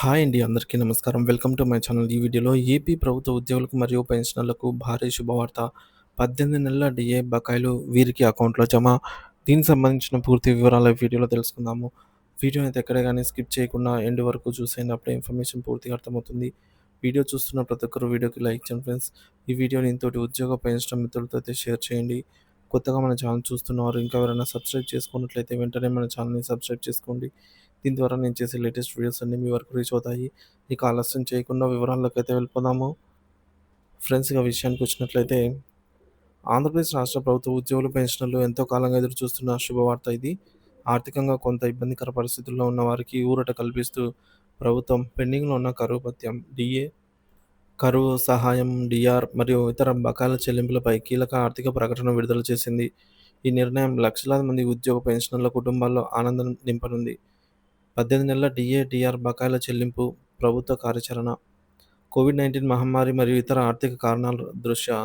Hi అండి అందరికీ నమస్కారం. Welcome to my channel. ఈ వీడియోలో ఏపీ ప్రభుత్వ ఉద్యోగులకు మరియు పెన్షనర్లకు భారీ శుభవార్త. 18 నెలల డిఏ బకాయిలు వీరికి అకౌంట్‌లో జమ. దీనికి సంబంధించిన పూర్తి వివరాలు వీడియోలో తెలుసుకుందాము. వీడియోనైతే ఎక్కడ కానీ స్కిప్ చేయకుండా ఎండ్ వరకు చూసేయండి. అప్పుడే ఇన్ఫర్మేషన్ పూర్తిగా అర్థమవుతుంది. వీడియో చూస్తున్న ప్రతి ఒక్కరు వీడియోకి లైక్ చేయండి ఫ్రెండ్స్. ఈ వీడియోని ఇంతోటి ఉద్యోగ పెన్షన్ మిత్రులతో అయితే షేర్ చేయండి. కొత్తగా మన ఛానల్ చూస్తున్నవారు ఇంకా ఎవరైనా సబ్స్క్రైబ్ చేసుకున్నట్లయితే వెంటనే మన ఛానల్‌ని సబ్స్క్రైబ్ చేసుకోండి. దీని ద్వారా నేను చేసే లేటెస్ట్ వీడియోస్ అన్నీ మీ వరకు రీచ్ అవుతాయి. ఇక ఆలస్యం చేయకుండా వివరాల్లోకైతే వెళ్ళిపోదాము. ఫ్రెండ్స్ ఇక విషయానికి వచ్చినట్లయితే ఆంధ్రప్రదేశ్ రాష్ట్ర ప్రభుత్వ ఉద్యోగులు, పెన్షన్లు ఎంతో కాలంగా ఎదురు చూస్తున్న శుభవార్త ఇది. ఆర్థికంగా కొంత ఇబ్బందికర పరిస్థితుల్లో ఉన్న వారికి ఊరట కల్పిస్తూ ప్రభుత్వం పెండింగ్‌లో ఉన్న కరువు పత్యం డీఏ, కరువు సహాయం, డిఆర్ మరియు ఇతర బకాయిల చెల్లింపులపై కీలక ఆర్థిక ప్రకటన విడుదల చేసింది. ఈ నిర్ణయం లక్షలాది మంది ఉద్యోగ, పెన్షనర్ల కుటుంబాల్లో ఆనందం నింపనుంది. 18 నెలల డీఏ, బకాయిల చెల్లింపు ప్రభుత్వ కార్యాచరణ కోవిడ్-19 మహమ్మారి మరియు ఇతర ఆర్థిక కారణాల దృష్ట్యా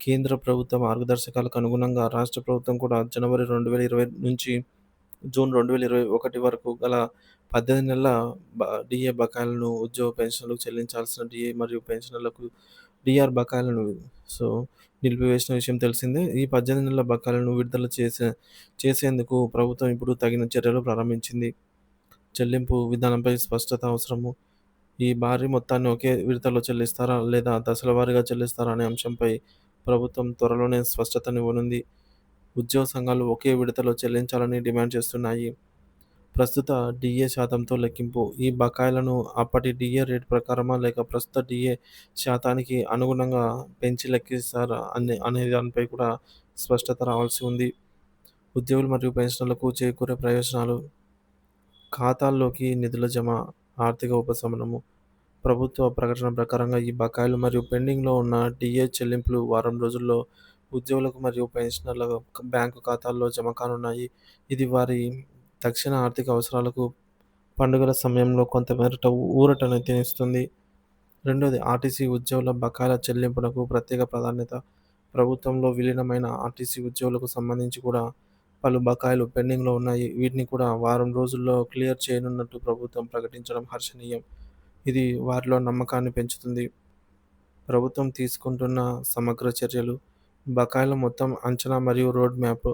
కేంద్ర ప్రభుత్వ మార్గదర్శకాలకు అనుగుణంగా రాష్ట్ర ప్రభుత్వం కూడా జనవరి 2020 నుంచి జూన్ 2021 వరకు గల 18 నెలల డిఏ బకాయిలను ఉద్యోగ, పెన్షన్లకు చెల్లించాల్సిన డిఏ మరియు పెన్షన్లకు డిఆర్ బకాయిలను సో, నిలిపివేసిన విషయం తెలిసిందే. ఈ 18 నెలల బకాయిలను విడుదల చేసే చేసేందుకు ప్రభుత్వం ఇప్పుడు తగిన చర్యలు ప్రారంభించింది. చెల్లింపు విధానంపై స్పష్టత అవసరము. ఈ భారీ మొత్తాన్ని ఒకే విడతలో చెల్లిస్తారా? లేదా దశల వారీగా చెల్లిస్తారా? అనే అంశంపై ప్రభుత్వం త్వరలోనే స్పష్టతనివ్వనుంది. ఉద్యోగ సంఘాలు ఒకే విడతలో చెల్లించాలని డిమాండ్ చేస్తున్నాయి. ప్రస్తుత డీఏ శాతంతో లెక్కింపు ఈ బకాయిలను అప్పటి డీఏ రేటు ప్రకారమా? లేక ప్రస్తుత డీఏ శాతానికి అనుగుణంగా పెంచి లెక్కిస్తారా? అనే అనే దానిపై కూడా స్పష్టత రావాల్సి ఉంది. ఉద్యోగులు మరియు పెన్షనర్లకు చేకూరే ప్రయోజనాలు ఖాతాల్లోకి నిధుల జమ, ఆర్థిక ఉపశమనము ప్రభుత్వ ప్రకటన ప్రకారంగా ఈ బకాయిలు మరియు పెండింగ్‌లో ఉన్న డిఏ చెల్లింపులు వారం రోజుల్లో ఉద్యోగులకు మరియు పెన్షనర్ల బ్యాంకు ఖాతాల్లో జమ కానున్నాయి. ఇది వారి తక్షణ ఆర్థిక అవసరాలకు పండుగల సమయంలో కొంతమేరట ఊరటనైతే ఇస్తుంది. రెండోది ఆర్టీసీ ఉద్యోగుల బకాయిల చెల్లింపునకు ప్రత్యేక ప్రాధాన్యత. ప్రభుత్వంలో విలీనమైన ఆర్టీసీ ఉద్యోగులకు సంబంధించి కూడా పలు బకాయిలు పెండింగ్‌లో ఉన్నాయి. వీటిని కూడా వారం రోజుల్లో క్లియర్ చేయనున్నట్టు ప్రభుత్వం ప్రకటించడం హర్షణీయం. ఇది వారిలో నమ్మకాన్ని పెంచుతుంది. ప్రభుత్వం తీసుకుంటున్న సమగ్ర చర్యలు బకాయిల మొత్తం అంచనా మరియు road map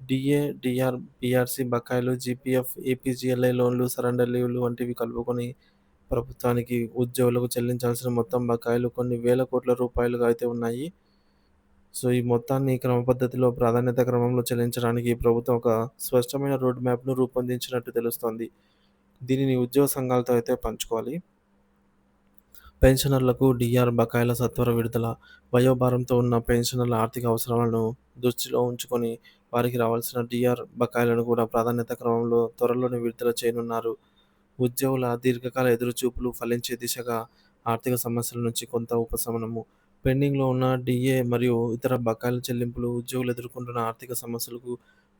DA, DR BRC బకాయిలు, జీపీఎఫ్, ఏపీజీఎల్ఐ లోన్లు, సరెండర్ లీవ్‌లు వంటివి కలుపుకొని ప్రభుత్వానికి ఉద్యోగులకు చెల్లించాల్సిన మొత్తం బకాయిలు కొన్ని వేల కోట్ల రూపాయలుగా అయితే ఉన్నాయి. సో, ఈ మొత్తాన్ని క్రమపద్ధతిలో ప్రాధాన్యత క్రమంలో చెల్లించడానికి ప్రభుత్వం ఒక స్పష్టమైన రోడ్ మ్యాప్‌ను రూపొందించినట్టు తెలుస్తోంది. దీనిని ఉద్యోగ సంఘాలతో అయితే పంచుకోవాలి. పెన్షనర్లకు డిఆర్ బకాయిల సత్వర విడుదల వయోభారంతో ఉన్న పెన్షనర్ల ఆర్థిక అవసరాలను దృష్టిలో ఉంచుకొని వారికి రావాల్సిన డిఆర్ బకాయిలను కూడా ప్రాధాన్యత క్రమంలో త్వరలోనే విడుదల చేయనున్నారు. ఉద్యోగుల దీర్ఘకాల ఎదురుచూపులు ఫలించే దిశగా ఆర్థిక సమస్యల నుంచి కొంత ఉపశమనము పెండింగ్‌లో ఉన్న డీఏ మరియు ఇతర బకాయిల చెల్లింపులు ఉద్యోగులు ఎదుర్కొంటున్న ఆర్థిక సమస్యలకు,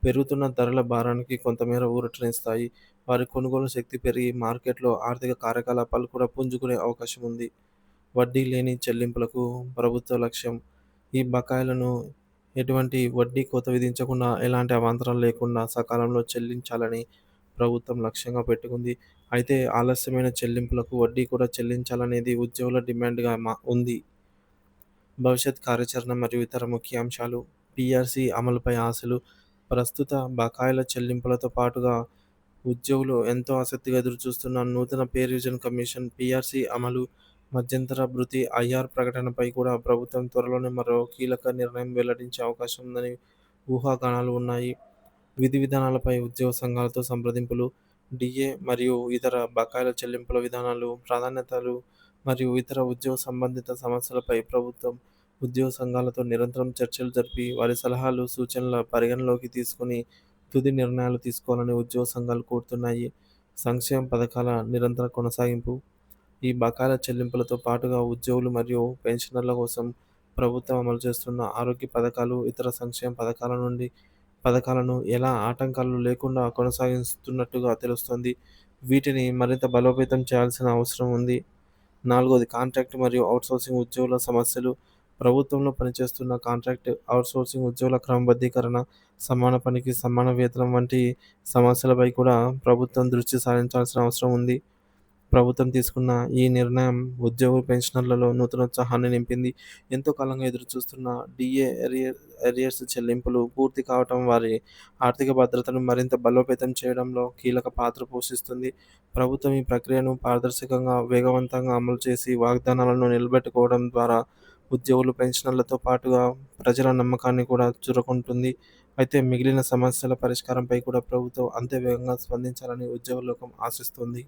పెరుగుతున్న ధరల భారానికి కొంతమేర ఊరటనిస్తాయి. వారి కొనుగోలు శక్తి పెరిగి మార్కెట్‌లో ఆర్థిక కార్యకలాపాలు కూడా పుంజుకునే అవకాశం ఉంది. వడ్డీ లేని చెల్లింపులకు ప్రభుత్వ లక్ష్యం ఈ బకాయిలను ఎటువంటి వడ్డీ కోత విధించకుండా, ఎలాంటి అవాంతరాలు లేకుండా సకాలంలో చెల్లించాలని ప్రభుత్వం లక్ష్యంగా పెట్టుకుంది. అయితే ఆలస్యమైన చెల్లింపులకు వడ్డీ కూడా చెల్లించాలనేది ఉద్యోగుల డిమాండ్‌గా మా ఉంది. భవిష్యత్ కార్యాచరణ మరియు ఇతర ముఖ్యాంశాలు పిఆర్సీ అమలుపై ఆశలు ప్రస్తుత బకాయిల చెల్లింపులతో పాటుగా ఉద్యోగులు ఎంతో ఆసక్తిగా ఎదురుచూస్తున్న నూతన పే రివిజన్ కమిషన్, పీఆర్సీ అమలు, మధ్యంతర భృతి, ఐఆర్ ప్రకటనపై కూడా ప్రభుత్వం త్వరలోనే మరో కీలక నిర్ణయం వెల్లడించే అవకాశం ఉందని ఊహాగానాలు ఉన్నాయి. విధి విధానాలపై ఉద్యోగ సంఘాలతో సంప్రదింపులు డీఏ మరియు ఇతర బకాయిల చెల్లింపుల విధానాలు, ప్రాధాన్యతలు మరియు ఇతర ఉద్యోగ సంబంధిత సమస్యలపై ప్రభుత్వం ఉద్యోగ సంఘాలతో నిరంతరం చర్చలు జరిపి వారి సలహాలు, సూచనల పరిగణలోకి తీసుకొని తుది నిర్ణయాలు తీసుకోవాలని ఉద్యోగ సంఘాలు కోరుతున్నాయి. సంక్షేమ పథకాల నిరంతర కొనసాగింపు ఈ బకాయిల చెల్లింపులతో పాటుగా ఉద్యోగులు మరియు పెన్షనర్ల కోసం ప్రభుత్వం అమలు చేస్తున్న ఆరోగ్య పథకాలు, ఇతర సంక్షేమ పథకాల నుండి పథకాలను ఎలా ఆటంకాలు లేకుండా కొనసాగిస్తున్నట్టుగా తెలుస్తోంది. వీటిని మరింత బలోపేతం చేయాల్సిన అవసరం ఉంది. నాలుగోది కాంట్రాక్ట్ మరియు అవుట్సోర్సింగ్ ఉద్యోగుల సమస్యలు ప్రభుత్వంలో పనిచేస్తున్న కాంట్రాక్ట్, అవుట్సోర్సింగ్ ఉద్యోగుల క్రమబద్ధీకరణ, సమాన పనికి సమాన వేతనం వంటి సమస్యలపై కూడా ప్రభుత్వం దృష్టి సారించాల్సిన అవసరం ఉంది. ప్రభుత్వం తీసుకున్న ఈ నిర్ణయం ఉద్యోగులు, పెన్షనర్లలో నూతనోత్సాహాన్ని నింపింది. ఎంతో కాలంగా ఎదురుచూస్తున్న డీఏ ఎరియర్ ఎరియర్స్ చెల్లింపులు పూర్తి కావటం వారి ఆర్థిక భద్రతను మరింత బలోపేతం చేయడంలో కీలక పాత్ర పోషిస్తుంది. ప్రభుత్వం ఈ ప్రక్రియను పారదర్శకంగా, వేగవంతంగా అమలు చేసి వాగ్దానాలను నిలబెట్టుకోవడం ద్వారా ఉద్యోగులు, పెన్షనర్లతో పాటుగా ప్రజల నమ్మకాన్ని కూడా చురుకుంటుంది అయితే మిగిలిన సమస్యల పరిష్కారంపై కూడా ప్రభుత్వం అంతే వేగంగా స్పందించాలని ఉద్యోగ లోకం ఆశిస్తోంది.